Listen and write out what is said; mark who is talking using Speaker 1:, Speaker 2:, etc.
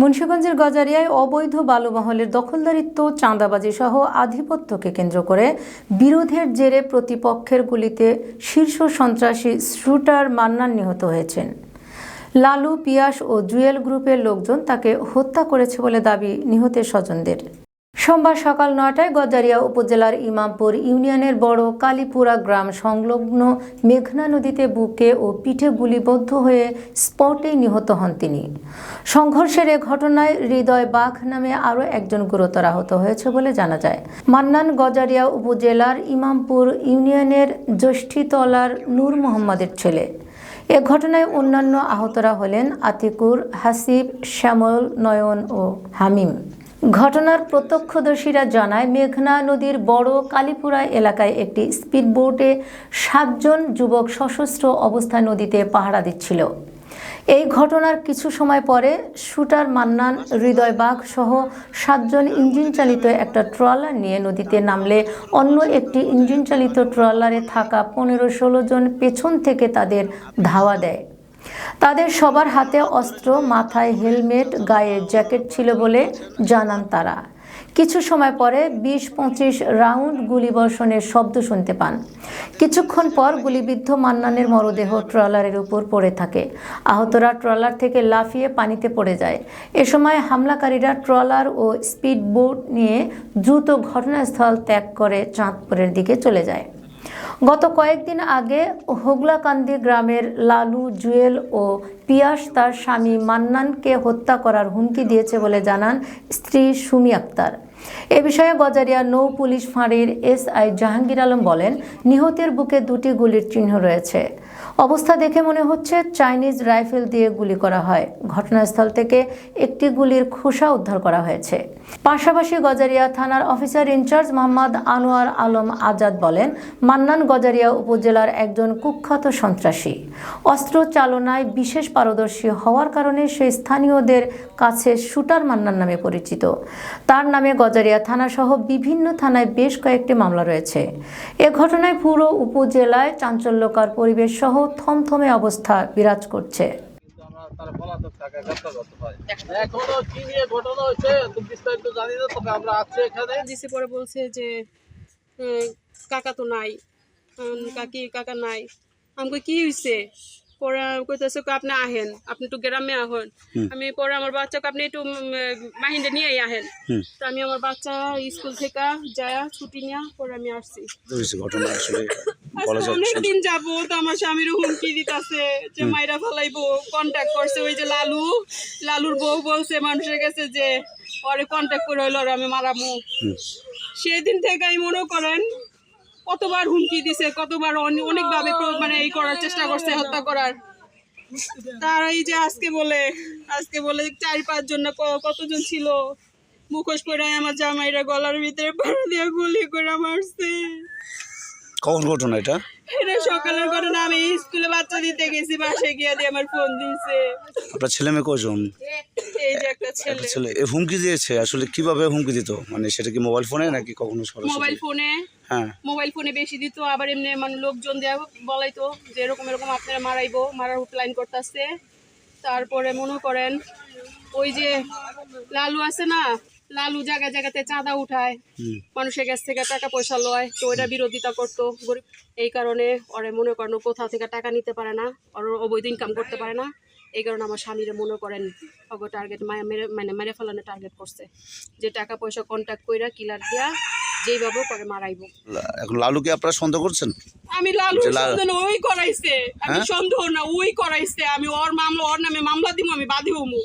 Speaker 1: মুন্সিগঞ্জের গজারিয়ায় অবৈধ বালুমহলের দখলদারিত্ব চাঁদাবাজি সহ আধিপত্যকে কেন্দ্র করে বিরোধের জেরে প্রতিপক্ষের গুলিতে শীর্ষ সন্ত্রাসী শ্রুটার মান্নান নিহত হয়েছেন। লালু, পিয়াস ও জুয়েল গ্রুপের লোকজন তাকে হত্যা করেছে বলে দাবি নিহতের স্বজনদের। সোমবার সকাল নয়টায় গজারিয়া উপজেলার ইমামপুর ইউনিয়নের বড় কালীপুরা গ্রাম সংলগ্ন মেঘনা নদীতে বুকে ও পিঠে গুলিবদ্ধ হয়ে স্পটেই নিহত হন তিনি। সংঘর্ষের এ ঘটনায় হৃদয় বাঘ নামে আরও একজন গুরুতর আহত হয়েছে বলে জানা যায়। মান্নান গজারিয়া উপজেলার ইমামপুর ইউনিয়নের জ্যৈষ্ঠীতলার নূর মোহাম্মদের ছেলে। এ ঘটনায় অন্যান্য আহতরা হলেন আতিকুর, হাসিব, শ্যামল, নয়ন ও হামিম। ঘটনার প্রত্যক্ষদর্শীরা জানায়, মেঘনা নদীর বড় কালীপুরা এলাকায় একটি স্পিডবোটে সাতজন যুবক সশস্ত্র অবস্থায় নদীতে পাহারা দিচ্ছিল। এই ঘটনার কিছু সময় পরে শুটার মান্নান হৃদয় বাঘ সহ সাতজন ইঞ্জিন চালিত একটা ট্রলার নিয়ে নদীতে নামলে অন্য একটি ইঞ্জিন চালিত ট্রলারে থাকা পনেরো ষোলো জন পেছন থেকে তাদের ধাওয়া দেয়। তাদের সবার হাতে অস্ত্র, মাথায় হেলমেট, গায়ে জ্যাকেট ছিল বলে জানান তারা। কিছু সময় পরে বিশ পঁচিশ রাউন্ড গুলিবর্ষণের শব্দ শুনতে পান। কিছুক্ষণ পর গুলিবিদ্ধ মান্নানের মরদেহ ট্রলারের উপর পড়ে থাকে। আহতরা ট্রলার থেকে লাফিয়ে পানিতে পড়ে যায়। এ সময় হামলাকারীরা ট্রলার ও স্পিড বোট নিয়ে দ্রুত ঘটনাস্থল ত্যাগ করে চাঁদপুরের দিকে চলে যায়। গত কয়েকদিন আগে হোগলাকান্দি গ্রামের লালু, জুয়েল ও পিয়াস তার স্বামী মান্নানকে হত্যা করার হুমকি দিয়েছে বলে জানান স্ত্রী সুমি আক্তার। এ বিষয়ে গজারিয়া নৌ পুলিশ ফাঁড়ির এসআই জাহাঙ্গীর আলম বলেন, নিহতের বুকে দুটি গুলির চিহ্ন রয়েছে। অবস্থা দেখে মনে হচ্ছে চাইনিজ রাইফেল দিয়ে গুলি করা হয়। ঘটনাস্থল থেকে একটি গুলির খোসা উদ্ধার করা হয়েছে। পাশাপাশি গজারিয়া থানার officer in charge Mohammad Anwar Alam Azad বলেন, মান্নান গজারিয়া উপজেলার একজন কুখ্যাত সন্ত্রাসী। অস্ত্র চালনায় বিশেষ পারদর্শী হওয়ার কারণে সে স্থানীয়দের কাছে শুটার মান্নান নামে পরিচিত। তার নামে গজারিয়া থানাসহ বিভিন্ন থানায় বেশ কয়েকটি মামলা রয়েছে। এ ঘটনায় পুরো উপজেলায় চাঞ্চল্যকর পরিবেশ সহ থমথমে অবস্থা বিরাজ করছে।
Speaker 2: কিন্তু আমরা তারা পলাতক থাকে গ্রেপ্তার করতে পারি এখনও কি নিয়ে ঘটনা হয়েছে? বিস্তারিত জানি না তবে আমরা আছি এখানে।
Speaker 3: দিছে পরে বলছে যে কাকা তো নাই। কাকি কাকা নাই। আমাকে কি হয়েছে পরে কইতেছে কই আপনি আহেন আপনি একটু গ্রামে আহেন। আমি পরে আমার বাচ্চাকে আপনি একটু মাহিন্দে নিয়ে আহেন। তো আমি আমার বাচ্চা স্কুল থেকে যায় ছুটি নিয়ে পরে আমি আসছি।
Speaker 4: ঘটনা আসলে
Speaker 3: অনেকদিন যাব তো আমার স্বামীর হুমকি দিতেছে যে মাইরা ফেলাইবো কন্ট্যাক্ট করছে ওই যে লালু। লালুর বউ বলছে মানুষের কাছে যে পরে কন্ট্যাক্ট করে হইল আমি মারামু। সেদিন থেকে আমি মনে করেন কতবার হুমকি দিছে কতবার অনে- অনেকভাবে মানে এই করার চেষ্টা করছে হত্যা করার। তার এই যে আজকে বলে আজকে বলে চার পাঁচ জন না কতজন ছিল? মুখোশ করে আমার জামাইরা গলার ভিতরে পাড়া দিয়ে গুলি করে মারছে।
Speaker 4: কখন ঘটনা এটা?
Speaker 3: এটা সকালের ঘটনা আমি স্কুলে বাচ্চা দিতে গেছি বাসায় গিয়ে দিয়ে আমার ফোন দিয়েছে
Speaker 4: আপনার ছেলে মেয়ে কজন
Speaker 3: এই যে একটা ছেলে।
Speaker 4: ছেলে। হুমকি দিয়েছে আসলে কীভাবে হুমকি দিত? মানে সেটা কি মোবাইল ফোনে নাকি কখনো
Speaker 3: মোবাইল ফোনে মোবাইল ফোনে বেশি দিত আবার এমনি মানে লোকজন দেওয়া বলাইতো যে এরকম এরকম আপনারা মারাইবো মারার প্ল্যান করতেছে। তারপরে মনে করেন ওই যে লালু আছে না লালু জায়গা জায়গাতে চাঁদা উঠায় মানুষের কাছ থেকে টাকা পয়সা লয় তো ওইটা বিরোধিতা করতো। গরিব এই কারণে ওরে মনে করেন কোথাও থেকে টাকা নিতে পারে না ওর অবৈধ ইনকাম করতে পারে না। এই কারণে আমার স্বামীরা মনে করেন অগ টার্গেট মেরে মানে মেরে ফেলানো টার্গেট করছে। যে টাকা পয়সা কন্ট্যাক্ট কইরা কিলার দিয়া যেইভাবে করে মারাইব
Speaker 4: এখন লালুকে আপনারা সন্দেহ করছেন?
Speaker 3: আমি
Speaker 4: লালু
Speaker 3: সন্দেহ ওই করাইছে। আমি
Speaker 4: হ্যাঁ?
Speaker 3: সন্দেহ না ওই করাইছে। আমি ওর মামলা ওর নামে মামলা দিব আমি বাদী হমু।